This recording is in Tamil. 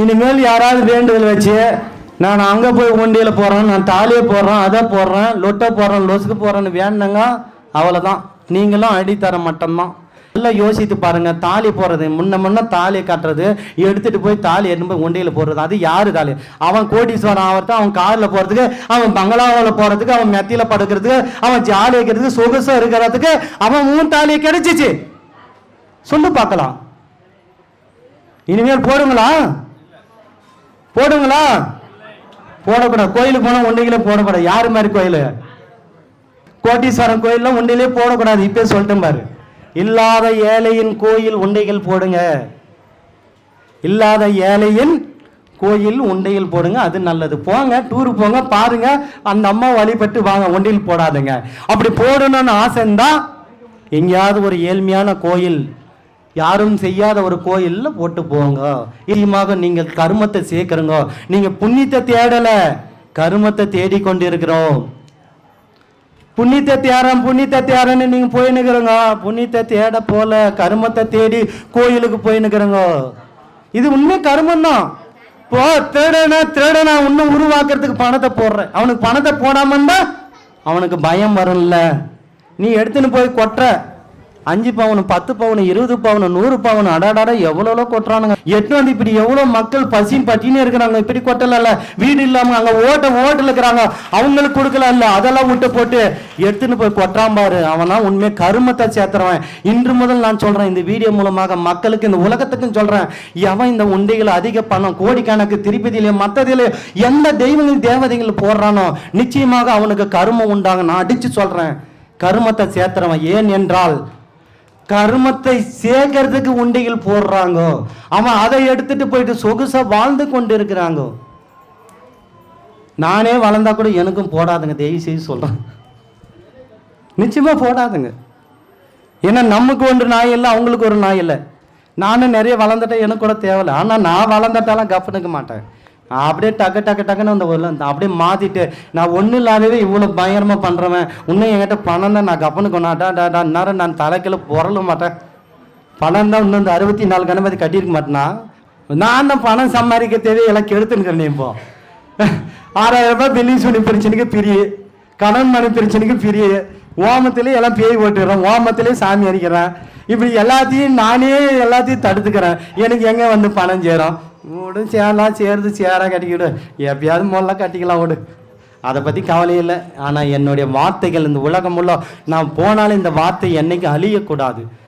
இனிமேல் யாராவது வேண்டுதல் வச்சு நான் அங்கே போய் ஒண்டியில் போகிறேன் நான் தாலியை போடுறேன் அதை போடுறேன் லொட்டை போடுறேன் லொசுக்கு போடுறேன்னு வேணுங்க அவ்வளோதான் நீங்களும் அடித்தர மட்டும்தான். எல்லாம் யோசித்து பாருங்க தாலி போடுறது முன்ன முன்ன தாலி கட்டுறது எடுத்துட்டு போய் தாலி எடுத்து போய் போடுறது அது யாரு தாலி? அவன் கோடீஸ்வரன் ஆகிறது அவன் காரில் போகிறதுக்கு அவன் பங்களாவில் போகிறதுக்கு அவன் மெத்தியில் படுக்கிறதுக்கு அவன் ஜாலி வைக்கிறதுக்கு சொகுசம் இருக்கிறதுக்கு அவன் மூணு தாலியை கிடைச்சிச்சு. சொல்லு பார்க்கலாம். இனிமேல் போடுங்களா? போடுங்களா? போடக்கூடாது. கோயிலுக்கு போனால் உண்டிகளே போடக்கூடாது. யார் மாதிரி கோயில்? கோட்டீஸ்வரன் கோயில்ல உண்டையிலே போடக்கூடாது. இப்போ சொல்லிட்டேன் பாரு. இல்லாத ஏழையின் கோயில் உண்டைகள் போடுங்க. இல்லாத ஏழையின் கோயில் உண்டையில் போடுங்க. அது நல்லது. போங்க டூர் போங்க பாருங்க. அந்த அம்மா வழிபட்டு வாங்க. உண்டியில் போடாதுங்க. அப்படி போடணும்னு ஆசை இருந்தா எங்கேயாவது ஒரு ஏழ்மையான கோயில் யாரும் செய்யாத ஒரு கோயிலில் போட்டு போங்க. இனிமாக நீங்கள் கருமத்தை சேர்க்குறங்க நீங்கள் புண்ணியத்தை தேடலை கருமத்தை தேடி கொண்டிருக்கிறோம் புண்ணியத்தை தேரம் புண்ணியத்தை தேரன்னு நீங்கள் போயினுக்கிறோங்க புண்ணியத்தை தேட போல கருமத்தை தேடி கோயிலுக்கு போயினுக்கிறோங்க இது உண்மை கருமம் தான் போ திருடனா திருடனா இன்னும் உருவாக்குறதுக்கு பணத்தை போடுறேன். அவனுக்கு பணத்தை போடாம இருந்தா அவனுக்கு பயம் வரும்ல. நீ எடுத்துன்னு போய் கொட்டுற. அஞ்சு பவுன் பத்து பவுன் இருபது பவுன் நூறு பவுன் அடாடாட எவ்வளோ கொட்டுறானுங்க. எட்டு வந்து இப்படி எவ்வளோ மக்கள் பசின்னு பட்டினே இருக்கிறாங்க இப்படி கொட்டல வீடு இல்லாம அங்க ஓட்ட ஓட்டல இருக்கிறாங்க. அவங்களுக்கு கொடுக்கல இல்ல. அதெல்லாம் விட்டு போட்டு எடுத்துன்னு போய் கொட்டுறான் பாரு. அவனா உண்மையை கருமத்தை சேர்த்துறவன். இன்று முதல் நான் சொல்றேன் இந்த வீடியோ மூலமாக மக்களுக்கு இந்த உலகத்துக்கும் சொல்றேன். எவன் இந்த உண்டைகளை அதிக பணம் கோடிக்கணக்கு திருப்பதியிலே மற்றதிலே எந்த தெய்வங்கள் தேவதைகள் போடுறானோ நிச்சயமாக அவனுக்கு கருமம் உண்டாங்க நான் அடிச்சு சொல்றேன். கருமத்தை சேர்த்துறவன் ஏன் என்றால் கர்மத்தை சேர்க்கறதுக்கு உண்டியில் போடுறாங்க. அவன் அதை எடுத்துட்டு போயிட்டு சொகுசா வாழ்ந்து கொண்டு இருக்கிறாங்க நானே வளர்ந்தா கூட எனக்கும் போடாதுங்க தயவு செய்து சொல்றேன். நிச்சயமா போடாதுங்க. ஏன்னா நமக்கு ஒன்று நாய் இல்லை அவங்களுக்கு ஒரு நாய் இல்லை. நானும் நிறைய வளர்ந்துட்டேன் எனக்கு கூட தேவையில்லை. ஆனால் நான் வளர்ந்துட்டாலும் கப்புனுக்க மாட்டேன். நான் அப்படியே டக்கு டக்கு டக்குன்னு அந்த ஒரு அப்படியே மாத்திட்டு நான் ஒன்றும் இல்லாதவே இவ்வளோ பயங்கரமாக பண்ணுறவன் இன்னும் என்கிட்ட பணம் தான் நான் கப்பனுக்கு டா டா டா நேரம் நான் தலைக்கில் புரள மாட்டேன். பணம் தான் இன்னும் இந்த அறுபத்தி நாலு கணபதி கட்டியிருக்க மாட்டேனா? நான் தான் பணம் சம்பாதிக்க தேவையை எல்லாம் கெடுத்துன்னு இப்போ. ஆறாயிரம் ரூபாய் பில்லிங் சுனி பிரச்சனைக்கு பிரிய. கடன் மணி பிரச்சனைக்கு பிரிய. ஓமத்திலே எல்லாம் பேய் ஓட்டுறேன் ஓமத்திலே சாமி அடிக்கிறேன். இப்படி எல்லாத்தையும் நானே எல்லாத்தையும் தடுத்துக்கிறேன். எனக்கு எங்கே வந்து பணம் சேரும்? விடு சேரலாம் சேருது சேரா கட்டிக்கிடு. எப்பயாவது முதல்ல கட்டிக்கலாம் விடு அதை பற்றி கவலை இல்லை. ஆனால் என்னுடைய வார்த்தைகள் இந்த உலகம் உள்ள நான் போனாலும் இந்த வார்த்தை என்னைக்கு அழியக்கூடாது.